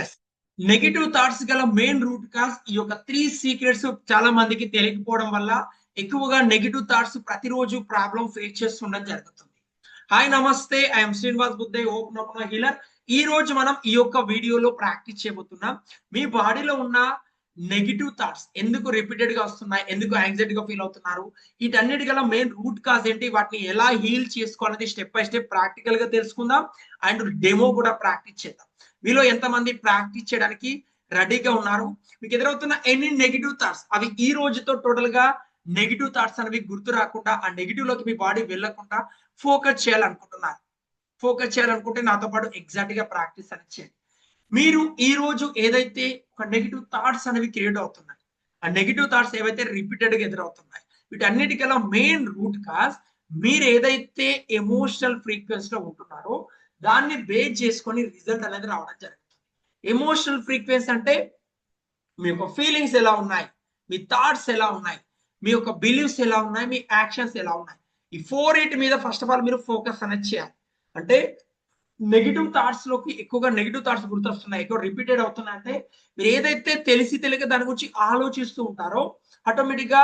Yes negative thoughts గల main root cause ఈ యొక్క త్రీ సీక్రెట్స్ చాలా మందికి తెలియకపోవడం వల్ల ఎక్కువగా నెగిటివ్ థాట్స్ ప్రతిరోజు ప్రాబ్లం ఫేస్ చేస్తుండడం జరుగుతుంది. హాయ్ నమస్తే. ఐఎమ్ శ్రీనివాస్ బుద్ధే ఓపెన్ ఓపెన్ హీలర్ ఈ రోజు మనం ఈ యొక్క వీడియోలో ప్రాక్టీస్ చేయబోతున్నాం. మీ బాడీలో ఉన్న నెగిటివ్ థాట్స్ ఎందుకు రిపీటెడ్గా వస్తున్నాయి? ఎందుకు యాంగ్జైటీ గా ఫీల్ అవుతున్నారు? వీటన్నిటి గల మెయిన్ రూట్ కాజ్ ఏంటి? వాటిని ఎలా హీల్ చేసుకోవాలనేది స్టెప్ బై స్టెప్ ప్రాక్టికల్గా తెలుసుకుందాం. అండ్ డెమో కూడా ప్రాక్టీస్ చేద్దాం. మీలో ఎంతమంది ప్రాక్టీస్ చేయడానికి రెడీగా ఉన్నారు? మీకు ఎదురవుతున్న ఎన్ని నెగిటివ్ థాట్స్ అవి ఈ రోజుతో టోటల్గా నెగిటివ్ థాట్స్ అనేవి గుర్తు రాకుండా ఆ నెగిటివ్లోకి మీ బాడీ వెళ్ళకుండా ఫోకస్ చేయాలనుకుంటున్నారు. ఫోకస్ చేయాలనుకుంటే నాతో పాటు ఎగ్జాక్ట్గా ప్రాక్టీస్ అనేది చేయండి. మీరు ఈ రోజు ఏదైతే ఒక నెగిటివ్ థాట్స్ అనేవి క్రియేట్ అవుతున్నాయి ఆ నెగిటివ్ థాట్స్ ఏవైతే రిపీటెడ్గా ఎదురవుతున్నాయి వీటన్నిటికల్లా మెయిన్ రూట్ కాజ్ మీరు ఏదైతే ఎమోషనల్ ఫ్రీక్వెన్సీ లో ఉంటున్నారో దాన్ని బేస్ చేసుకొని రిజల్ట్ అనేది రావడం జరుగుతుంది. ఎమోషనల్ ఫ్రీక్వెన్సీ అంటే మీ యొక్క ఫీలింగ్స్ ఎలా ఉన్నాయి? మీ థాట్స్ ఎలా ఉన్నాయి? మీ యొక్క బిలీవ్స్ ఎలా ఉన్నాయి? మీ యాక్షన్స్ ఎలా ఉన్నాయి? ఈ ఫోర్ ఎయిట్ మీద ఫస్ట్ ఆఫ్ ఆల్ మీరు ఫోకస్ అనేది చేయాలి. అంటే నెగిటివ్ థాట్స్లోకి ఎక్కువగా నెగిటివ్ థాట్స్ గుర్తొస్తున్నాయి. ఎక్కువ రిపీటెడ్ అవుతున్నాయి అంటే మీరు ఏదైతే తెలిసి తెలియక దాని గురించి ఆలోచిస్తూ ఉంటారో ఆటోమేటిక్గా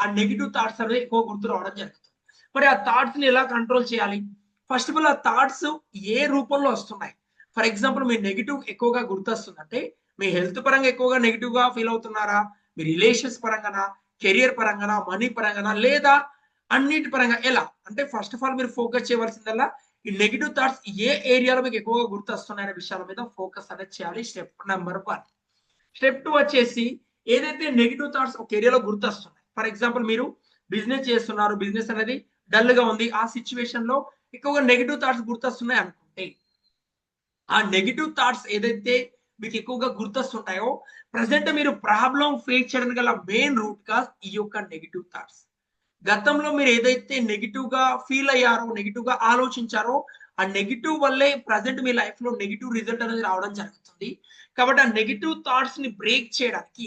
ఆ నెగిటివ్ థాట్స్ అనేవి ఎక్కువ గుర్తు రావడం జరుగుతుంది. మరి ఆ థాట్స్ని ఎలా కంట్రోల్ చేయాలి? ఫస్ట్ ఆఫ్ ఆల్ ఆ థాట్స్ ఏ రూపంలో వస్తున్నాయి? ఫర్ ఎగ్జాంపుల్ మీ నెగిటివ్ ఎక్కువగా గుర్తొస్తుందంటే మీ హెల్త్ పరంగా ఎక్కువగా నెగిటివ్గా ఫీల్ అవుతున్నారా? మీ రిలేషన్స్ పరంగానా? కెరియర్ పరంగానా? మనీ పరంగానా? లేదా అన్నిటి పరంగా? ఎలా? అంటే ఫస్ట్ ఆఫ్ ఆల్ మీరు ఫోకస్ చేయవలసిందల్లా ఈ నెగిటివ్ థాట్స్ ఏ ఏరియాలో మీకు ఎక్కువగా గుర్తొస్తున్నాయనే విషయాల మీద ఫోకస్ అనేది చేయాలి. Step number one step two వచ్చేసి ఏదైతే నెగిటివ్ థాట్స్ ఒక ఏరియాలో గుర్తొస్తున్నాయి? ఫర్ ఎగ్జాంపుల్ మీరు బిజినెస్ చేస్తున్నారు. బిజినెస్ అనేది డల్గా ఉంది. ఆ సిచ్యువేషన్లో ఎక్కువగా నెగిటివ్ థాట్స్ గుర్తొస్తున్నాయి అనుకుంటే ఆ నెగిటివ్ థాట్స్ ఏదైతే మీకు ఎక్కువగా గుర్తొస్తుంటాయో ప్రజెంట్ మీరు ప్రాబ్లం ఫేస్ చేయడం గల మెయిన్ రూట్ కాజ్ ఈ యొక్క నెగిటివ్ థాట్స్ గతంలో మీరు ఏదైతే నెగిటివ్గా ఫీల్ అయ్యారో నెగిటివ్గా ఆలోచించారో ఆ నెగిటివ్ వల్లే ప్రజెంట్ మీ లైఫ్లో నెగిటివ్ రిజల్ట్ అనేది రావడం జరుగుతుంది. కాబట్టి ఆ నెగిటివ్ థాట్స్ని బ్రేక్ చేయడానికి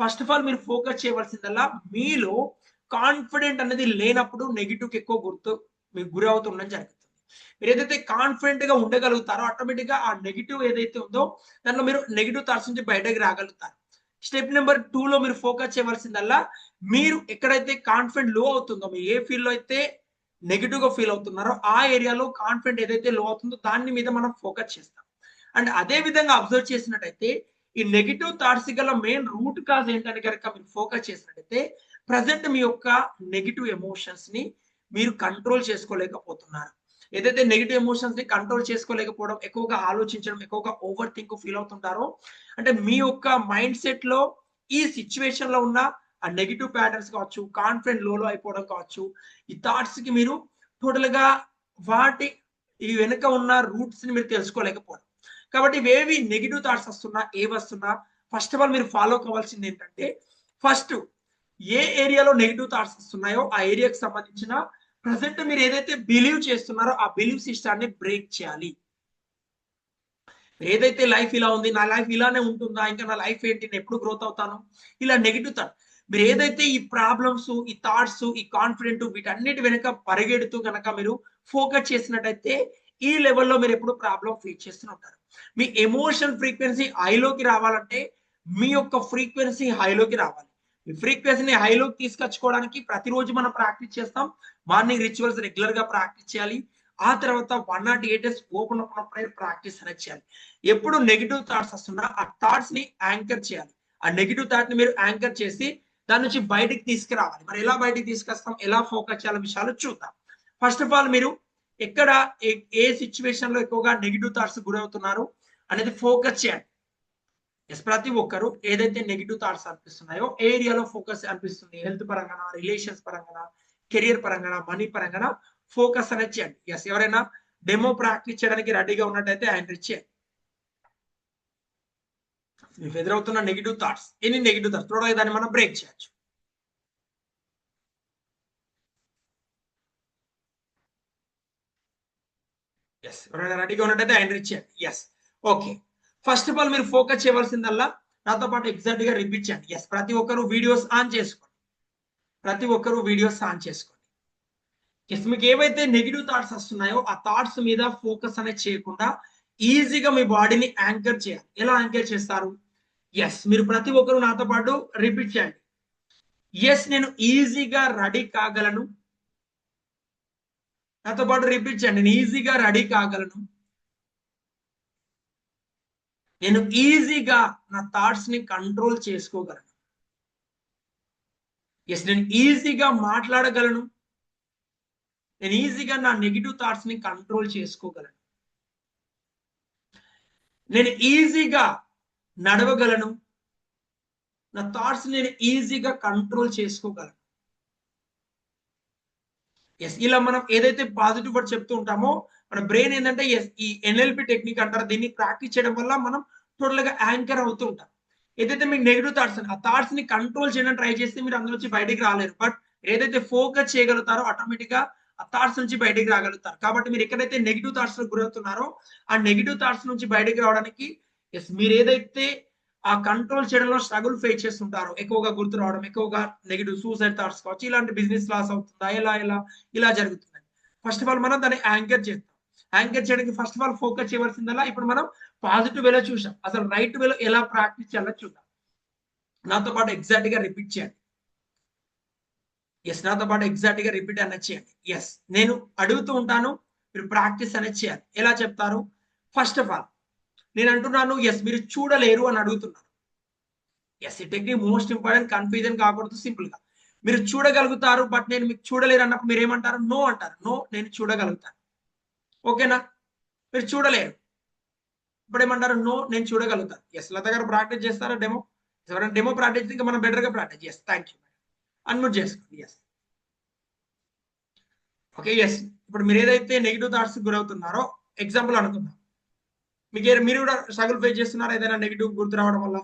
ఫస్ట్ ఆఫ్ ఆల్ మీరు ఫోకస్ చేయవలసిందల్లా మీలో కాన్ఫిడెంట్ అనేది లేనప్పుడు నెగిటివ్ ఎక్కువ గుర్తు మీకు గురి అవుతుండడం జరుగుతుంది. మీరు ఏదైతే కాన్ఫిడెంట్గా ఉండగలుగుతారో ఆటోమేటిక్గా ఆ నెగిటివ్ ఏదైతే ఉందో దాంట్లో మీరు నెగిటివ్ థాట్స్ నుంచి బయటకు రాగలుగుతారు. స్టెప్ నెంబర్ టూ లో మీరు ఫోకస్ చేయవలసిందల్లా మీరు ఎక్కడైతే కాన్ఫిడెంట్లో అవుతుందో మీరు ఏ ఫీల్లో అయితే నెగిటివ్గా ఫీల్ అవుతున్నారో ఆ ఏరియాలో కాన్ఫిడెంట్ ఏదైతే లో అవుతుందో దాని మీద మనం ఫోకస్ చేస్తాం. అండ్ అదే విధంగా అబ్జర్వ్ చేసినట్టయితే ఈ నెగిటివ్ థాట్స్ గల మెయిన్ రూట్ కాజ్ ఏంటని కనుక మీరు ఫోకస్ చేసినట్టయితే ప్రజెంట్ మీ యొక్క నెగిటివ్ ఎమోషన్స్ని మీరు కంట్రోల్ చేసుకోలేకపోతున్నారు. ఏదైతే నెగిటివ్ ఎమోషన్స్ని కంట్రోల్ చేసుకోలేకపోవడం ఎక్కువగా ఆలోచించడం ఎక్కువగా ఓవర్ థింక్ ఫీల్ అవుతుంటారో అంటే మీ యొక్క మైండ్ సెట్లో ఈ సిచ్యువేషన్లో ఉన్న ఆ నెగిటివ్ ప్యాటర్న్స్ కావచ్చు కాన్ఫిడెంట్ లోలో అయిపోవడం కావచ్చు ఈ థాట్స్కి మీరు టోటల్గా వాటి ఈ వెనుక ఉన్న రూట్స్ని మీరు తెలుసుకోలేకపోవడం. కాబట్టి ఇవేవి నెగిటివ్ థాట్స్ వస్తున్నా ఏవి వస్తున్నా ఫస్ట్ ఆఫ్ ఆల్ మీరు ఫాలో కావాల్సింది ఏంటంటే ఫస్ట్ ఏ ఏరియాలో నెగిటివ్ థాట్స్ వస్తున్నాయో ఆ ఏరియాకి సంబంధించిన ప్రజెంట్ మీరు ఏదైతే బిలీవ్ చేస్తున్నారో ఆ బిలీవ్ సిస్టాన్ని బ్రేక్ చేయాలి. ఏదైతే లైఫ్ ఇలా ఉంది నా లైఫ్ ఇలానే ఉంటుందా ఇంకా నా లైఫ్ ఏంటి నేను ఎప్పుడు గ్రోత్ అవుతాను? ఇలా నెగిటివ్ థాట్. మీరు ఏదైతే ఈ ప్రాబ్లమ్స్ ఈ థాట్స్ ఈ కాన్ఫిడెంట్ వీటన్నిటి వెనుక పరిగెడుతూ కనుక మీరు ఫోకస్ చేసినట్టయితే ఈ లెవెల్లో మీరు ఎప్పుడు ప్రాబ్లం ఫేస్ చేస్తుంటారు మీ ఎమోషన్ ఫ్రీక్వెన్సీ హైలోకి రావాలంటే మీ యొక్క ఫ్రీక్వెన్సీ హైలోకి రావాలి. మీ ఫ్రీక్వెన్సీని హైలోకి తీసుకొచ్చుకోవడానికి ప్రతిరోజు మనం ప్రాక్టీస్ చేస్తాం. మార్నింగ్ రిచువల్స్ రెగ్యులర్గా ప్రాక్టీస్ చేయాలి. ఆ తర్వాత one nought eight days open open prayer practice అనేది చేయాలి. ఎప్పుడు నెగిటివ్ థాట్స్ వస్తున్నా ఆ థాట్స్ని యాంకర్ చేయాలి. ఆ నెగిటివ్ థాట్ని మీరు యాంకర్ చేసి దాని నుంచి బయటికి తీసుకురావాలి. మరి ఎలా బయటికి తీసుకొస్తాం? ఎలా ఫోకస్ చేయాలి విషయాలు చూద్దాం. ఫస్ట్ ఆఫ్ ఆల్ మీరు ఎక్కడ ఏ సిచ్యువేషన్లో ఎక్కువగా నెగిటివ్ థాట్స్ గురవుతున్నారు అనేది ఫోకస్ చేయండి ఎస్ ప్రతి ఒక్కరు ఏదైతే నెగిటివ్ థాట్స్ అనిపిస్తున్నాయో ఏరియాలో ఫోకస్ అనిపిస్తుంది హెల్త్ పరంగా రిలేషన్స్ పరంగా కెరియర్ పరంగా మనీ పరంగా ఫోకస్ అనేది చేయండి. ఎస్ ఎవరైనా డెమో ప్రాక్టీస్ చేయడానికి రెడీగా ఉన్నట్టయితే ఆయన చేయండి మీకు ఎదురవుతున్న నెగిటివ్ థాట్స్ ఎన్ని నెగిటివ్ థాట్స్ చూడగా దాన్ని మనం బ్రేక్ చేయొచ్చు. ఎస్ ఎవరైనా రెడీగా ఉన్నట్టయితే ఆయన చేయండి yes okay first of all మీరు ఫోకస్ చేయవలసిందల్లా నాతో పాటు ఎగ్జాక్ట్గా రిపీట్ చేయండి. ఎస్ ప్రతి ఒక్కరు వీడియోస్ ఆన్ చేసుకోండి. ప్రతి ఒక్కరు వీడియోస్ ఆన్ చేసుకోండి. ఎస్ మీకు ఏవైతే నెగిటివ్ థాట్స్ వస్తున్నాయో ఆ థాట్స్ మీద ఫోకస్ అనేది చేయకుండా ఈజీగా మీ బాడీని యాంకర్ చేయాలి. ఎలా యాంకర్ చేస్తారు? ఎస్ మీరు ప్రతి ఒక్కరు నాతో పాటు రిపీట్ చేయండి. ఎస్ నేను ఈజీగా రెడీ కాగలను. నాతో పాటు రిపీట్ చేయండి. నేను ఈజీగా రెడీ కాగలను. నేను ఈజీగా నా థాట్స్ని కంట్రోల్ చేసుకోగలను. ఎస్ నేను ఈజీగా మాట్లాడగలను. నేను ఈజీగా నా నెగిటివ్ థాట్స్ని కంట్రోల్ చేసుకోగలను. నేను ఈజీగా నడవగలను. నా థాట్స్ నేను ఈజీగా కంట్రోల్ చేసుకోగలను. ఎస్ ఇలా మనం ఏదైతే పాజిటివ్ వర్డ్ చెప్తూ ఉంటామో మన బ్రెయిన్ ఏంటంటే ఎస్ ఈ ఎన్ఎల్పి టెక్నిక్ అంటారు. దీన్ని ప్రాక్టీస్ చేయడం వల్ల మనం టోటల్గా యాంకర్ అవుతూ ఉంటాం. ఏదైతే మీకు నెగిటివ్ థాట్స్ ఆ థాట్స్ని కంట్రోల్ చేయడం ట్రై చేస్తే మీరు అందులో నుంచి బయటికి రాలేరు. బట్ ఏదైతే ఫోకస్ చేయగలుగుతారో ఆటోమేటిక్గా ఆ థాట్స్ నుంచి బయటికి రాగలుగుతారు. కాబట్టి మీరు ఎక్కడైతే నెగిటివ్ థాట్స్ గురవుతున్నారో ఆ నెగిటివ్ థాట్స్ నుంచి బయటికి రావడానికి ఎస్ మీరు ఏదైతే ఆ కంట్రోల్ చేయడంలో స్ట్రగుల్ ఫేస్ చేస్తుంటారో ఎక్కువగా గుర్తు రావడం ఎక్కువగా నెగిటివ్ సూసైడ్ థాట్స్ కావచ్చు ఇలాంటి బిజినెస్ లాస్ అవుతుందా ఎలా ఎలా ఇలా జరుగుతుంది ఫస్ట్ ఆఫ్ ఆల్ మనం దాన్ని యాంకర్ చేస్తాం. యాంకర్ చేయడానికి ఫస్ట్ ఆఫ్ ఆల్ ఫోకస్ చేయవలసిందల్లా ఇప్పుడు మనం పాజిటివ్ వేలో చూసాం అసలు రైట్ వేలో ఎలా ప్రాక్టీస్ చేయాలో చూద్దాం. నాతో పాటు ఎగ్జాక్ట్గా రిపీట్ చేయండి. ఎస్ నాతో పాటు ఎగ్జాక్ట్గా రిపీట్ అనేది చేయండి. ఎస్ నేను అడుగుతూ ఉంటాను మీరు ప్రాక్టీస్ అనేది చేయాలి. ఎలా చెప్తారు? ఫస్ట్ ఆఫ్ ఆల్ నేను అంటున్నాను ఎస్ మీరు చూడలేరు అని అడుగుతున్నాను ఎస్ ఈ టెక్నిక్ మోస్ట్ ఇంపార్టెంట్ కన్ఫ్యూజన్ కాకూడదు సింపుల్గా. మీరు చూడగలుగుతారు బట్ నేను మీకు చూడలేరు అన్నప్పుడు మీరు ఏమంటారు? నో అంటారు. నో నేను చూడగలుగుతాను. ఓకేనా? మీరు చూడలేరు. ఇప్పుడు ఏమంటారు? నో నేను చూడగలుగుతాను ఎస్ లత గారు ప్రాక్టీస్ చేస్తారా డెమో ఎవరైనా డెమో ప్రాక్టీస్ ఇంకా మనం బెటర్గా practice yes thank you unmute చేసుకోండి. ఎస్ ఓకే ఎస్ ఇప్పుడు మీరు ఏదైతే నెగిటివ్ థాట్స్ గురవుతున్నారో ఎగ్జాంపుల్ అనుకుందాం. మీకు మీరు కూడా స్ట్రగుల్ ఫేస్ చేస్తున్నారా? ఏదైనా నెగిటివ్ గుర్తు రావడం వల్ల?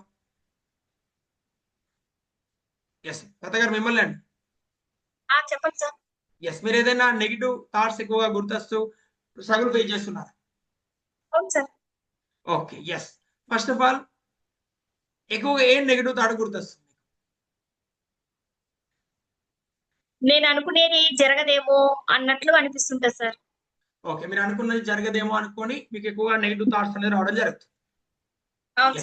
ఎస్ లత గారు మిమ్మల్ని అండి చెప్పండి సార్ ఎస్ మీరు ఏదైనా నెగిటివ్ థాట్స్ ఎక్కువగా గుర్తొస్తూ స్ట్రగుల్ ఫేస్ చేస్తున్నారా? Okay yes first of all ఎక్కువగా ఏం నెగిటివ్ థాట్ గుర్తొస్తుంది నేను అనుకునేది జరగదేమో అన్నట్లు అనిపిస్తుంటది సార్. ఓకే మీరు అనుకున్నది జరగదేమో అనుకొని మీకు ఎక్కువగా నెగిటివ్ థాట్స్ అనేది రావడం జరుగుతుంది.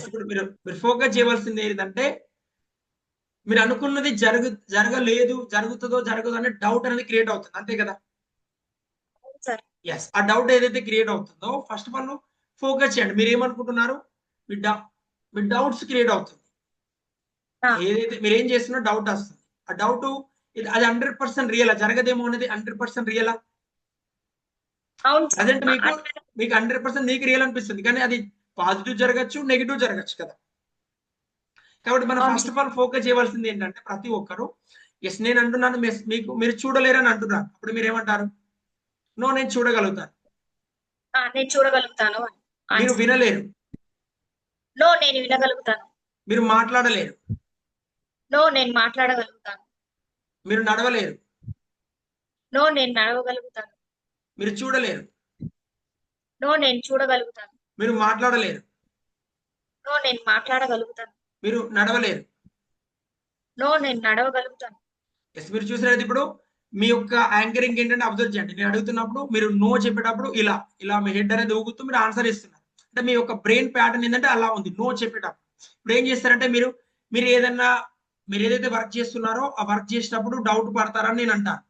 ఇప్పుడు మీరు మీరు ఫోకస్ చేయవలసింది ఏంటంటే మీరు అనుకున్నది జరగ జరగలేదు జరుగుతుందో జరగదో అనే డౌట్ అనేది క్రియేట్ అవుతుంది. అంతే కదా? ఎస్ ఆ డౌట్ ఏదైతే క్రియేట్ అవుతుందో ఫస్ట్ ఆఫ్ ఆల్ ఫోకస్ చేయండి. మీరు ఏమనుకుంటున్నారు? మీ డౌ మీ డౌట్స్ క్రియేట్ అవుతుంది. ఏదైతే మీరు ఏం చేస్తున్నా డౌట్ వస్తుంది. ఆ డౌట్ అది హండ్రెడ్ పర్సెంట్ రియలా జరగదేమో అనేది హండ్రెడ్ పర్సెంట్ రియలా అదంటే మీకు మీకు హండ్రెడ్ పర్సెంట్ మీకు రియల్ అనిపిస్తుంది. కానీ అది పాజిటివ్ జరగచ్చు నెగిటివ్ జరగచ్చు కదా? కాబట్టి మనం. ఫస్ట్ ఆఫ్ ఆల్ ఫోకస్ చేయవలసింది ఏంటంటే ప్రతి ఒక్కరు ఎస్ నేను అంటున్నాను మీకు మీరు చూడలేరని అంటున్నారు. అప్పుడు మీరు ఏమంటారు? నో నేను చూడగలుగుతాను. ఆ, నేను చూడగలుగుతాను. మీరు. వినలేరు. నో నేను వినగలుగుతాను. మీరు మాట్లాడలేరు. నో నేను మాట్లాడగలుగుతాను. మీరు నడవలేరు. నో నేను నడవగలుగుతాను. మీరు చూడలేరు. నో నేను చూడగలుగుతాను. మీరు మాట్లాడలేరు. నో నేను మాట్లాడగలుగుతాను. మీరు నడవలేరు. నో నేను నడవగలుగుతాను. ఎస్ మీరు చూసినది ఇప్పుడు మీ యొక్క యాంకరింగ్ ఏంటంటే అబ్జర్వ్ చేయండి. నేను అడుగుతున్నప్పుడు మీరు నో చెప్పేటప్పుడు ఇలా ఇలా మీ హెడ్ అనేది ఊగుతూ మీరు ఆన్సర్ ఇస్తున్నారు. అంటే మీ యొక్క బ్రెయిన్ ప్యాటర్న్ ఏంటంటే అలా ఉంది నో చెప్పేటప్పుడు. ఇప్పుడు ఏం చేస్తారంటే మీరు మీరు ఏదన్నా మీరు ఏదైతే వర్క్ చేస్తున్నారో ఆ వర్క్ చేసేటప్పుడు డౌట్ పడతారని నేను అంటాను.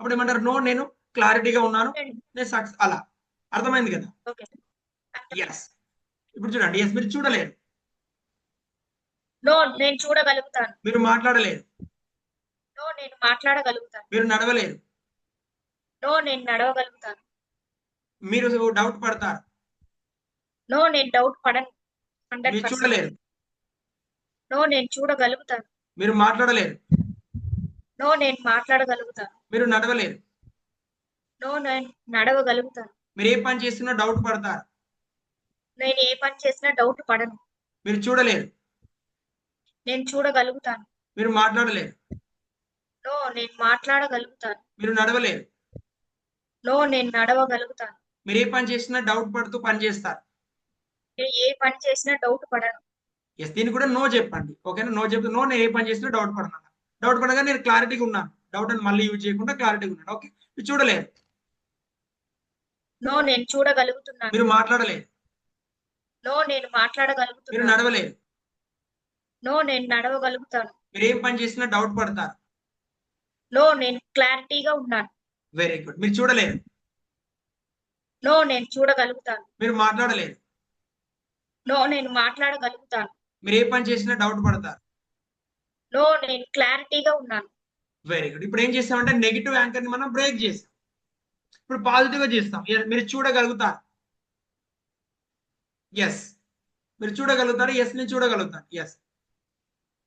అప్పుడు ఏమంటారు? నో నేను క్లారిటీగా ఉన్నాను నేను సక్సెస్ అలా. అర్థమైంది కదా? ఎస్ ఇప్పుడు చూడండి. ఎస్ మీరు చూడలేరు. నేను చూడగలుగుతాను. మీరు మాట్లాడలేరు. నో నేను మాట్లాడగలుగుతాను. మీరు నడవలేరు. నో నేను నడవగలుగుతాను. మీరు డౌట్ పడతారు. నో నేను డౌట్ పడను. హండ్రెడ్ మీరు చూడలేరు. నో నేను చూడగలుగుతాను. మీరు మాట్లాడలేరు. నో నేను మాట్లాడగలుగుతాను. మీరు నడవలేరు. నో నేను నడవగలుగుతాను. మీరు ఏ పని చేస్తున్నా డౌట్ పడతారు. నేను ఏ పని చేసినా డౌట్ పడను. మీరు చూడలేరు. నేను చూడగలుగుతాను. మీరు మాట్లాడలేరు. నో నేను మాట్లాడగలుగుతాను. మీరు నడవలేరు. నో నేను నడవగలుగుతాను. మీరు ఏ పని చేసినా డౌట్ పడుతూ పని చేస్తారు. నేను ఏ పని చేసినా డౌట్ పడను. ఎస్ దీన్ని కూడా నో చెప్పండి. ఓకేనా నో? చెప్తే నో నేను ఏ పని చేసినా డౌట్ పడను. డౌట్ పడగా నేను క్లారిటీగా ఉన్నాను. డౌట్ అని మళ్ళీ యూజ్ చేయకుండా క్లారిటీగా ఉన్నాను. ఓకే మీరు చూడలేరు. నో నేను చూడగలుగుతున్నాను. మీరు మాట్లాడలేరు. నో నేను మీరు మాట్లాడగలుగుతున్నాను నడవలేరు. నో నేను నడవగలుగుతాను. మీరు ఏం పని చేసినా డౌట్ పడతారు. నో నేను క్లారిటీగా ఉన్నాను. వెరీ గుడ్ మీరు చూడలేరు నో నేను చూడగలుగుతాను. మీరు మాట్లాడలేరు నో నేను మాట్లాడగలుగుతాను. మీరు ఏ పని చేసినా డౌట్ పడతారు. నో నేను క్లారిటీగా ఉన్నాను. వెరీ గుడ్ ఇప్పుడు ఏం చేస్తామంటే నెగిటివ్ యాంకర్ని మనం బ్రేక్ చేస్తాం. ఇప్పుడు పాజిటివ్గా చేస్తాం. మీరు చూడగలుగుతారు. ఎస్ మీరు చూడగలుగుతారు. ఎస్ నేను చూడగలుగుతాను. ఎస్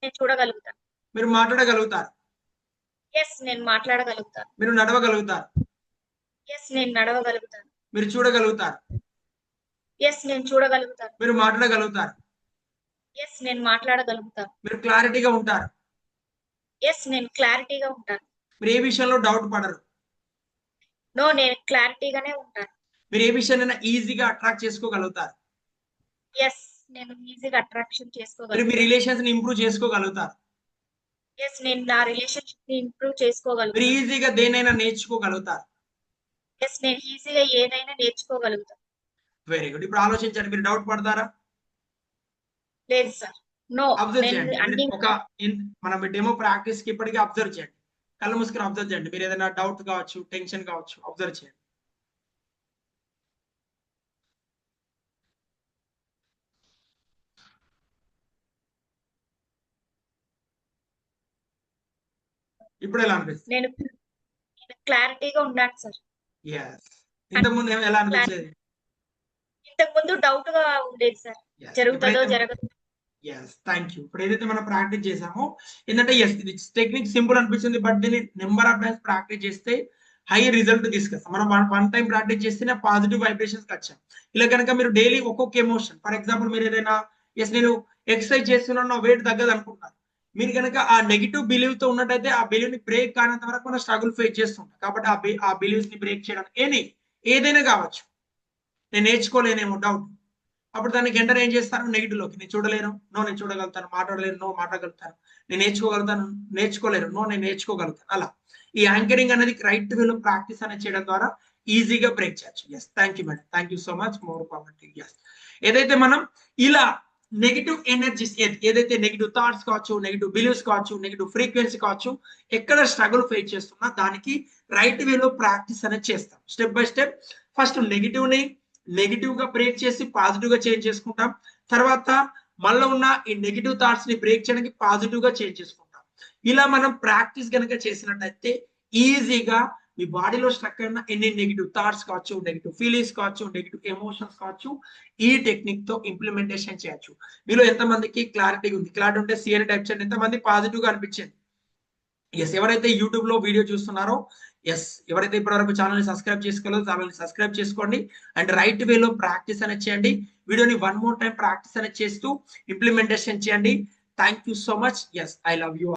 నేను చూడగలుగుతాను. మీరు మాట్లాడగలుగుతారు. ఎస్ నేను మాట్లాడగలుగుతాను. మీరు నడవగలుగుతారు. ఎస్ నేను నడవగలుగుతాను. మీరు చూడగలుగుతారు. ఎస్ నేను చూడగలుగుతాను. మీరు మాట్లాడగలుగుతారు. ఎస్ నేను మాట్లాడగలుగుతాను. మీరు క్లారిటీగా ఉంటారు. ఎస్ నేను క్లారిటీగా ఉంటాను. మీరు ఏ విషయంలో డౌట్ పడరు. నో నేను క్లారిటీగానే ఉంటాను. మీరు ఏ విషయాన్నైనా ఈజీగా అట్రాక్ట్ చేసుకోగలుగుతారు. ఎస్ నేను ఈజీగా అట్రాక్షన్ మీరు మీ చేసుకోగలుగుతాను. రిలేషన్స్ని ఇంప్రూవ్ చేసుకోగలుగుతారు. ఎస్ నేను నా రిలేషన్షిప్ని ఇంప్రూవ్ మీరు చేసుకోగలుగుతాను ఈజీగా దేనైనా నేర్చుకోగలుగుతారు. ఎస్ నేను ఈజీగా ఏదైనా నేర్చుకోగలుగుతాను. వెరీ గుడ్ ఇప్పుడు ఆలోచించండి మీరు డౌట్ పడతారా? లేదు సార్ నో అబ్జర్వ్ నేను చేయండి. అన్ని మీరు ఒక ఇన్- మనం డెమో ప్రాక్టీస్కి ఇప్పటికీ అబ్జర్వ్ చేయండి. కళ్ళు మూసుకుని అబ్జర్వ్ చేయండి. మీరు ఏదైనా డౌట్ కావచ్చు టెన్షన్ కావచ్చు అబ్జర్వ్ చేయండి. ఇప్పుడు ఎలా అనిపిస్తుంది? నేను క్లారిటీగా ఉన్నాను సార్. ఎస్ ఇంతకుముందు ఏం- ఎలా అనిపించేది? ఇంతకు ముందు డౌట్గా ఉండేది సార్. జరుగుతుందో జరగదు. ఎస్ థ్యాంక్ యూ ఇప్పుడు ఏదైతే మనం ప్రాక్టీస్ చేసామో ఏంటంటే ఎస్ ఇది టెక్నిక్ సింపుల్ అనిపిస్తుంది బట్ దీన్ని నెంబర్ ఆఫ్ టైమ్స్ ప్రాక్టీస్ చేస్తే హై రిజల్ట్ తీసుకొస్తాం. మనం వన్ టైం ప్రాక్టీస్ చేస్తేనే పాజిటివ్ వైబ్రేషన్స్ వచ్చాం ఇలా కనుక మీరు డైలీ ఒక్కొక్క ఎమోషన్ ఫర్ ఎగ్జాంపుల్ మీరు ఏదైనా ఎస్ నేను ఎక్సర్సైజ్ చేస్తున్నాను నా వెయిట్ తగ్గదు అనుకుంటున్నారు మీరు కనుక ఆ నెగిటివ్ బిలీవ్తో ఉన్నట్టయితే ఆ బిలీవ్ని బ్రేక్ కానంత వరకు మనం స్ట్రగుల్ ఫేస్ చేస్తుంటాం. కాబట్టి ఆ ఆ బిలీవ్స్ని బ్రేక్ చేయడానికి ఎనీ ఏదైనా కావచ్చు. నేను నేర్చుకోలేనేమో డౌట్ అప్పుడు దానికి ఎంటర్ ఏం చేస్తాను నెగిటివ్లోకి. నేను చూడలేను. నో నేను చూడగలుగుతాను. మాట్లాడలేను. నో మాట్లాడగలుగుతాను. నేను నేర్చుకోగలుగుతాను. నేర్చుకోలేను. నో నేను నేర్చుకోగలుగుతాను. అలా. ఈ యాంకరింగ్ అనేది రైట్ వేలో ప్రాక్టీస్ అనేది చేయడం ద్వారా ఈజీగా బ్రేక్ చేయొచ్చు. Yes thank you madam thank you so much more power yes ఏదైతే మనం ఇలా నెగిటివ్ ఎనర్జీస్ ఏదైతే నెగిటివ్ థాట్స్ కావచ్చు నెగిటివ్ బిలీవ్స్ కావచ్చు నెగిటివ్ ఫ్రీక్వెన్సీ కావచ్చు ఎక్కడ స్ట్రగుల్ ఫేస్ చేస్తున్నా దానికి రైట్ వేలో ప్రాక్టీస్ అనేది చేస్తాం. స్టెప్ బై స్టెప్ ఫస్ట్ నెగిటివ్ని నెగిటివ్గా బ్రేక్ చేసి పాజిటివ్గా చేంజ్ చేసుకుంటాం. తర్వాత మళ్ళీ ఉన్న ఈ నెగిటివ్ థాట్స్ని బ్రేక్ చేయడానికి పాజిటివ్గా చేంజ్ చేసుకుంటాం. ఇలా మనం ప్రాక్టీస్ కనుక చేసినట్టయితే ఈజీగా మీ బాడీలో స్ట్రక్ అయిన ఎన్ని నెగిటివ్ థాట్స్ కావచ్చు నెగిటివ్ ఫీలింగ్స్ కావచ్చు నెగిటివ్ ఎమోషన్స్ కావచ్చు ఈ టెక్నిక్తో ఇంప్లిమెంటేషన్ చేయొచ్చు. మీలో ఎంతమందికి క్లారిటీ ఉంది? క్లారిటీ ఉంటే సిఎన్ టైప్ చేయండి. ఎంతమంది పాజిటివ్గా అనిపించింది ఎస్ ఎవరైతే యూట్యూబ్లో వీడియో చూస్తున్నారో ఎస్ ఎవరైతే ఇప్పటివరకు ఛానల్ని సబ్స్క్రైబ్ చేసుకోలేదో ఛానల్ని సబ్స్క్రైబ్ చేసుకోండి. అండ్ రైట్ వేలో ప్రాక్టీస్ అనేది చేయండి. వీడియోని వన్ మోర్ టైం ప్రాక్టీస్ అనేది చేస్తూ ఇంప్లిమెంటేషన్ చేయండి. Thank you so much yes I love you